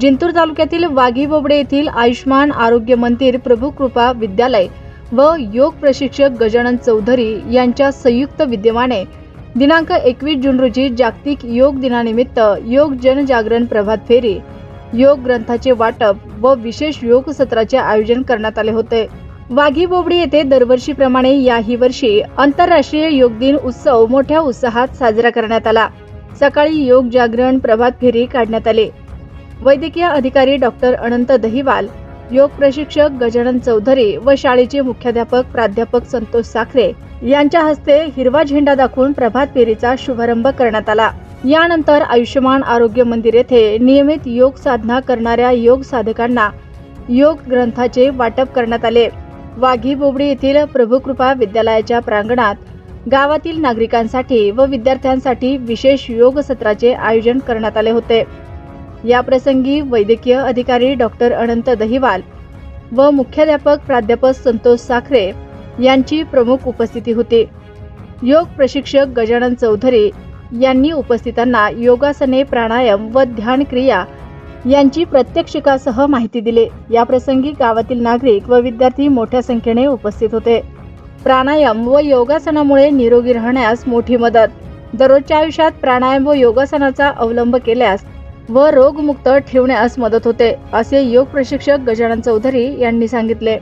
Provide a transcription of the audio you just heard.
जिंतूर तालुक्यातील वाघी बोबडे येथील आयुष्मान आरोग्य मंदिर प्रभू कृपा विद्यालय व योग प्रशिक्षक गजानन चौधरी यांच्या संयुक्त विद्यमाने दिनांक एकवीस जून रोजी जागतिक योग दिनानिमित्त योग जनजागरण प्रभात फेरी योग ग्रंथाचे वाटप व विशेष योग सत्राचे आयोजन करण्यात आले होते. वाघी बोबडी येथे दरवर्षीप्रमाणे याही वर्षी आंतरराष्ट्रीय योग दिन उत्सव मोठ्या उत्साहात साजरा करण्यात आला. सकाळी योग जागरण प्रभात फेरी काढण्यात आले. वैद्यकीय अधिकारी डॉक्टर अनंत दहिवाल योग प्रशिक्षक गजानन चौधरी व शाळेचे मुख्याध्यापक प्राध्यापक संतोष साखरे यांच्या हस्ते हिरवा झेंडा दाखवून प्रभात फेरीचा शुभारंभ करण्यात आला. यानंतर आयुष्यमान आरोग्य मंदिर येथे नियमित योग साधना करणाऱ्या योग साधकांना योग ग्रंथाचे वाटप करण्यात आले. वाघी बोबडी येथील प्रभुकृपा विद्यालयाच्या प्रांगणात गावातील नागरिकांसाठी व विद्यार्थ्यांसाठी विशेष योग सत्राचे आयोजन करण्यात आले होते. या प्रसंगी वैद्यकीय अधिकारी डॉक्टर अनंत दहिवाल व मुख्याध्यापक प्राध्यापक संतोष साखरे यांची प्रमुख उपस्थिती होती. योग प्रशिक्षक गजानन चौधरी यांनी उपस्थितांना योगासने प्राणायाम व ध्यान क्रिया यांची प्रत्यक्षिकासह माहिती दिली. या प्रसंगी गावातील नागरिक व विद्यार्थी मोठ्या संख्येने उपस्थित होते. प्राणायाम व योगासनामुळे निरोगी राहण्यास मोठी मदत. दररोजच्या आयुष्यात प्राणायाम व योगासनाचा अवलंब केल्यास व रोगमुक्त ठेवण्यास मदत होते असे योग प्रशिक्षक गजानन चौधरी यांनी सांगितले.